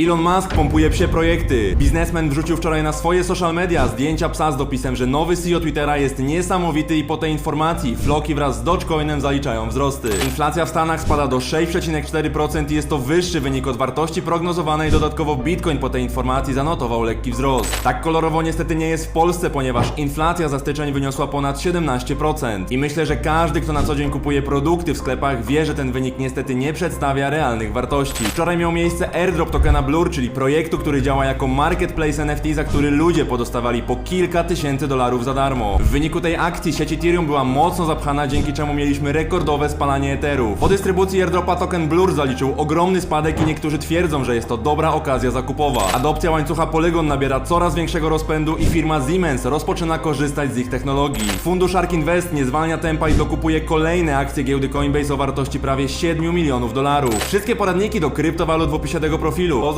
Elon Musk pompuje psie projekty. Biznesmen wrzucił wczoraj na swoje social media zdjęcia psa z dopisem, że nowy CEO Twittera jest niesamowity i po tej informacji floki wraz z Dogecoinem zaliczają wzrosty. Inflacja w Stanach spada do 6,4% i jest to wyższy wynik od wartości prognozowanej. Dodatkowo Bitcoin po tej informacji zanotował lekki wzrost. Tak kolorowo niestety nie jest w Polsce, ponieważ inflacja za styczeń wyniosła ponad 17%. I myślę, że każdy, kto na co dzień kupuje produkty w sklepach, wie, że ten wynik niestety nie przedstawia realnych wartości. Wczoraj miał miejsce airdrop tokena Blur, czyli projektu, który działa jako marketplace NFT, za który ludzie podostawali po kilka tysięcy dolarów za darmo. W wyniku tej akcji sieć Ethereum była mocno zapchana, dzięki czemu mieliśmy rekordowe spalanie Etheru. Po dystrybucji airdropa token Blur zaliczył ogromny spadek i niektórzy twierdzą, że jest to dobra okazja zakupowa. Adopcja łańcucha Polygon nabiera coraz większego rozpędu i firma Siemens rozpoczyna korzystać z ich technologii. Fundusz Ark Invest nie zwalnia tempa i dokupuje kolejne akcje giełdy Coinbase o wartości prawie 7 milionów dolarów. Wszystkie poradniki do kryptowalut w opisie tego profilu. Pozdro